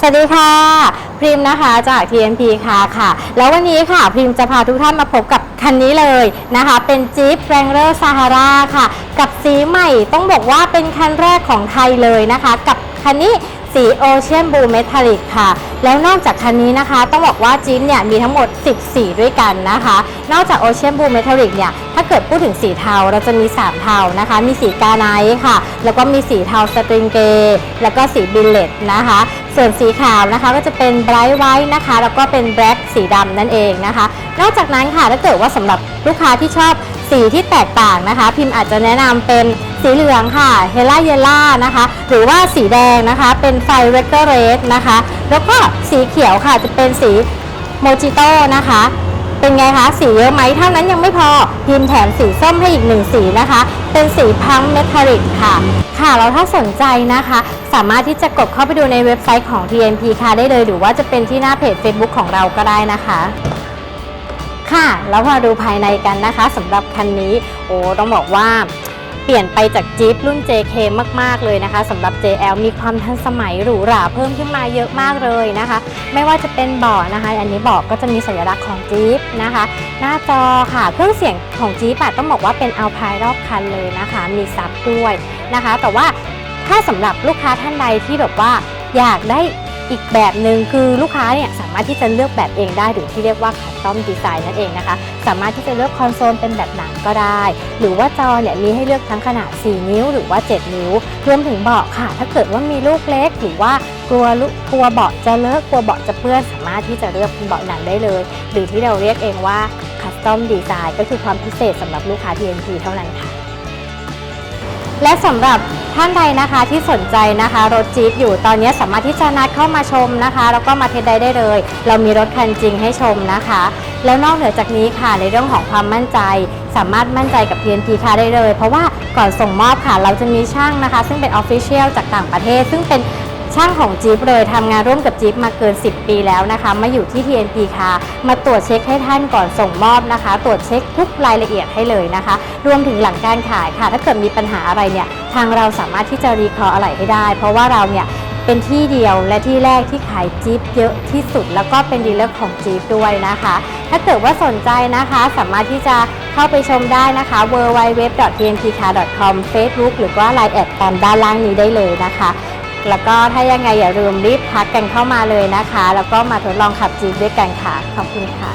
สวัสดีค่ะ พริมนะคะจาก TMP ค่ะค่ะ แล้ววันนี้ค่ะ พริมจะพาทุกท่านมาพบกับคันนี้เลยนะคะ เป็นจี๊ปแรงเ r อร์ซาฮาราค่ะ กับสีใหม่ต้องบอกว่าเป็นคันแรกของไทยเลยนะคะ กับคันนี้ สีโอเชียนบูเมทัลลิกค่ะ แล้วนอกจากคันนี้นะคะ ต้องบอกว่าจี๊ปเนี่ยมีทั้งหมด 10 สีด้วยกันนะคะ นอกจากโอเชียนบูเมทัลลิกเนี่ย ถ้าเกิดพูดถึงสีเทาเราจะมี 3 เทานะคะ มีสีกาไนค่ะ แล้วก็มีสีเทาสตริงเกย์แล้วก็สีบิลเลตนะคะ ส่วนสีขาวนะคะก็จะเป็นไบรท์ไวท์นะคะ แล้วก็เป็นแบล็กสีดำนั่นเองนะคะ นอกจากนั้นค่ะถ้าเกิดว่าสำหรับลูกค้าที่ชอบ สีที่แตกต่างนะคะ พิมพ์อาจจะแนะนำเป็นสีเหลืองค่ะเฮล่าเยล่านะคะ หรือว่าสีแดงนะคะ เป็นไฟเรกเตอร์เรสนะคะ แล้วก็สีเขียวค่ะจะเป็นสีโมจิโต้นะคะเป็นไงคะ สีเยอะไหมเท่านั้นยังไม่พอพิมพ์แถมสีส้มให้อีกหนึ่งสีนะคะ เป็นสีพังเมทัลลิกค่ะ ค่ะแล้วถ้าสนใจนะคะ สามารถที่จะกดเข้าไปดูในเว็บไซต์ของ TNP ค่ะได้เลย หรือว่าจะเป็นที่หน้าเพจ Facebook ของเราก็ได้นะคะ ค่ะ แล้วมาดูภายในกันนะคะสำหรับคันนี้ โอ้ต้องบอกว่าเปลี่ยนไปจากจี๊ปรุ่น JK มาก ๆ เลยนะคะสำหรับ JL มีความทันสมัยหรูหราเพิ่มขึ้นมาเยอะมากเลยนะคะ ไม่ว่าจะเป็นเบาะนะคะ อันนี้เบาะก็จะมีสัญลักษณ์ของจี๊ปนะคะ หน้าจอค่ะ เครื่องเสียงของจี๊ปต้องบอกว่าเป็นเอาพายรอบคันเลยนะคะ มีซับด้วยนะคะ แต่ว่าถ้าสำหรับลูกค้าท่านใดที่แบบว่าอยากได้ อีกแบบหนึ่งคือลูกค้าเนี่ยสามารถที่จะเลือกแบบเองได้หรือที่เรียกว่าคัสตอมดีไซน์นั่นเองนะคะ สามารถที่จะเลือกคอนโซลเป็นแบบหนังก็ได้ หรือว่าจอเนี่ยมีให้เลือกทั้งขนาด 4 นิ้ว หรือว่า 7 นิ้วรวมถึงเบาะค่ะ ถ้าเกิดว่ามีลูกเล็กหรือว่ากลัวลูกกลัวเบาะจะเลอะกลัวเบาะจะเปื้อนสามารถที่จะเลือกเป็นเบาะหนังได้เลย หรือที่เราเรียกเองว่าคัสตอมดีไซน์ก็คือความพิเศษสำหรับลูกค้า TNT เท่านั้นค่ะ และสำหรับท่านใดนะคะที่สนใจนะคะรถจี๊ปอยู่ตอนนี้สามารถที่จะนัดเข้ามาชมนะคะแล้วก็มาเทสได้ได้เลย เรามีรถคันจริงให้ชมนะคะ แล้วนอกเหนือจากนี้ค่ะในเรื่องของความมั่นใจ สามารถมั่นใจกับ TNT ค่ะได้เลย เพราะว่าก่อนส่งมอบค่ะ เราจะมีช่างนะคะ ซึ่งเป็นออฟฟิเชียลจากต่างประเทศ ซึ่งเป็น ช่างของจี๊ปเลยทำงานร่วมกับจี๊ปมาเกิน 10 ปีแล้วนะคะ มาอยู่ที่ TNT ค่ะ มาตรวจเช็คให้ท่านก่อนส่งมอบนะคะ ตรวจเช็คทุกรายละเอียดให้เลยนะคะ รวมถึงหลังการขายค่ะ ถ้าเกิดมีปัญหาอะไรเนี่ย ทางเราสามารถที่จะรีคอร์อะไรให้ได้ เพราะว่าเราเนี่ยเป็นที่เดียวและที่แรกที่ขายจี๊ปเยอะที่สุด แล้วก็เป็นดีลเลอร์ของจี๊ปด้วยนะคะ ถ้าเกิดว่าสนใจนะคะ สามารถที่จะเข้าไปชมได้นะคะ www.tnpcar.com Facebook หรือว่า Line แอดตามด้านล่างนี้ได้เลยนะคะ แล้วก็ถ้ายังไงอย่าลืมรีบทักกันเข้ามาเลยนะคะ แล้วก็มาทดลองขับจีบด้วยกันค่ะ ขอบคุณค่ะ